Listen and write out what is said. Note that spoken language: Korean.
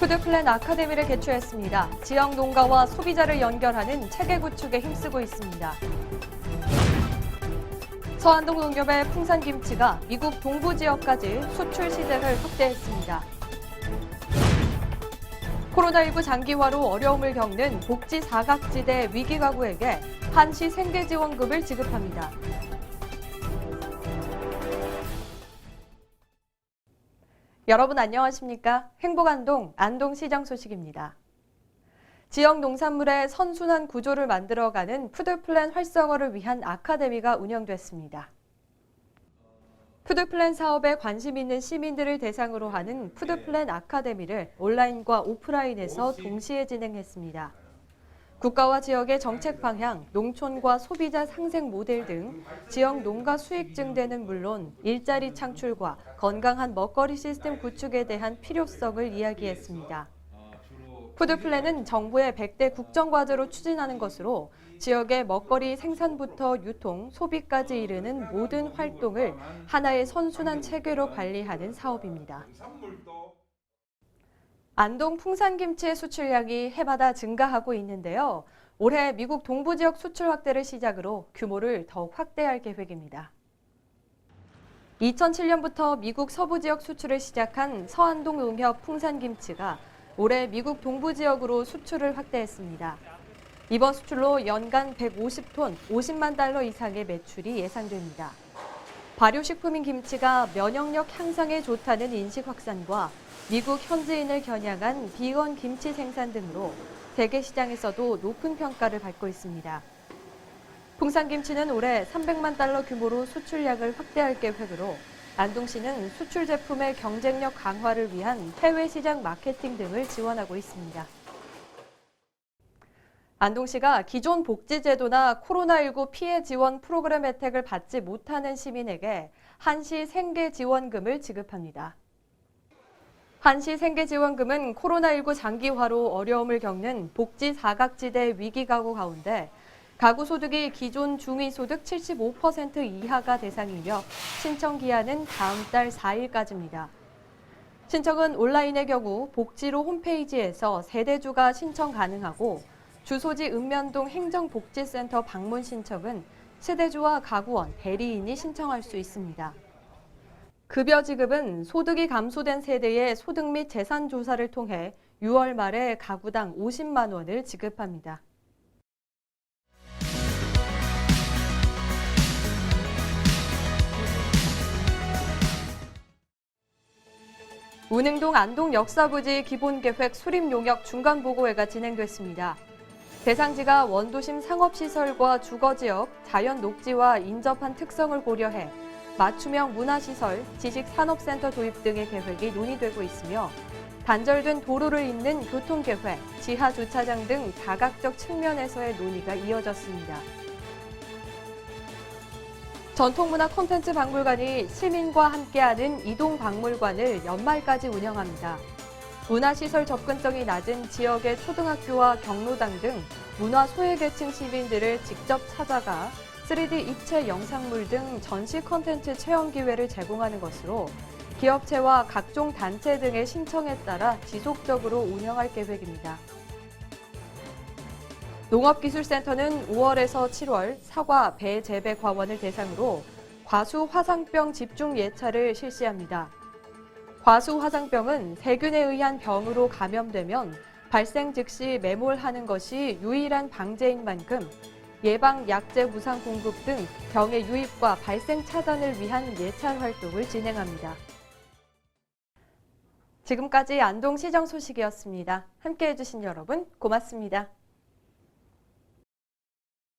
푸드플랜 아카데미를 개최했습니다. 지역 농가와 소비자를 연결하는 체계 구축에 힘쓰고 있습니다. 서안동 농협의 풍산김치가 미국 동부 지역까지 수출 시장을 확대했습니다. 코로나19 장기화로 어려움을 겪는 복지 사각지대 위기 가구에게 한시 생계 지원금을 지급합니다. 여러분 안녕하십니까? 행복안동 안동시장 소식입니다. 지역 농산물의 선순환 구조를 만들어가는 푸드플랜 활성화를 위한 아카데미가 운영됐습니다. 푸드플랜 사업에 관심 있는 시민들을 대상으로 하는 푸드플랜 아카데미를 온라인과 오프라인에서 동시에 진행했습니다. 국가와 지역의 정책 방향, 농촌과 소비자 상생 모델 등 지역 농가 수익 증대는 물론 일자리 창출과 건강한 먹거리 시스템 구축에 대한 필요성을 이야기했습니다. 푸드플랜은 정부의 100대 국정과제로 추진하는 것으로 지역의 먹거리 생산부터 유통, 소비까지 이르는 모든 활동을 하나의 선순환 체계로 관리하는 사업입니다. 안동 풍산김치의 수출량이 해마다 증가하고 있는데요. 올해 미국 동부 지역 수출 확대를 시작으로 규모를 더욱 확대할 계획입니다. 2007년부터 미국 서부 지역 수출을 시작한 서안동 농협 풍산김치가 올해 미국 동부 지역으로 수출을 확대했습니다. 이번 수출로 연간 150톤, 50만 달러 이상의 매출이 예상됩니다. 발효식품인 김치가 면역력 향상에 좋다는 인식 확산과 미국 현지인을 겨냥한 비건 김치 생산 등으로 세계 시장에서도 높은 평가를 받고 있습니다. 풍산김치는 올해 300만 달러 규모로 수출량을 확대할 계획으로 안동시는 수출 제품의 경쟁력 강화를 위한 해외 시장 마케팅 등을 지원하고 있습니다. 안동시가 기존 복지제도나 코로나19 피해 지원 프로그램 혜택을 받지 못하는 시민에게 한시 생계 지원금을 지급합니다. 한시 생계 지원금은 코로나19 장기화로 어려움을 겪는 복지 사각지대 위기 가구 가운데 가구 소득이 기존 중위 소득 75% 이하가 대상이며 신청 기한은 다음 달 4일까지입니다. 신청은 온라인의 경우 복지로 홈페이지에서 세대주가 신청 가능하고 주소지 읍면동 행정복지센터 방문 신청은 세대주와 가구원, 대리인이 신청할 수 있습니다. 급여 지급은 소득이 감소된 세대의 소득 및 재산 조사를 통해 6월 말에 가구당 50만 원을 지급합니다. 운흥동 안동 역사부지 기본계획 수립용역 중간보고회가 진행됐습니다. 대상지가 원도심 상업시설과 주거지역, 자연 녹지와 인접한 특성을 고려해 맞춤형 문화시설, 지식산업센터 도입 등의 계획이 논의되고 있으며 단절된 도로를 잇는 교통계획, 지하주차장 등 다각적 측면에서의 논의가 이어졌습니다. 전통문화 콘텐츠 박물관이 시민과 함께하는 이동 박물관을 연말까지 운영합니다. 문화시설 접근성이 낮은 지역의 초등학교와 경로당 등 문화 소외계층 시민들을 직접 찾아가 3D 입체 영상물 등 전시 콘텐츠 체험 기회를 제공하는 것으로 기업체와 각종 단체 등의 신청에 따라 지속적으로 운영할 계획입니다. 농업기술센터는 5월에서 7월 사과, 배 재배 과원을 대상으로 과수 화상병 집중 예차를 실시합니다. 과수 화상병은 세균에 의한 병으로 감염되면 발생 즉시 매몰하는 것이 유일한 방제인 만큼 예방 약제 무상 공급 등 병의 유입과 발생 차단을 위한 예찰 활동을 진행합니다. 지금까지 안동시정 소식이었습니다. 함께 해주신 여러분 고맙습니다.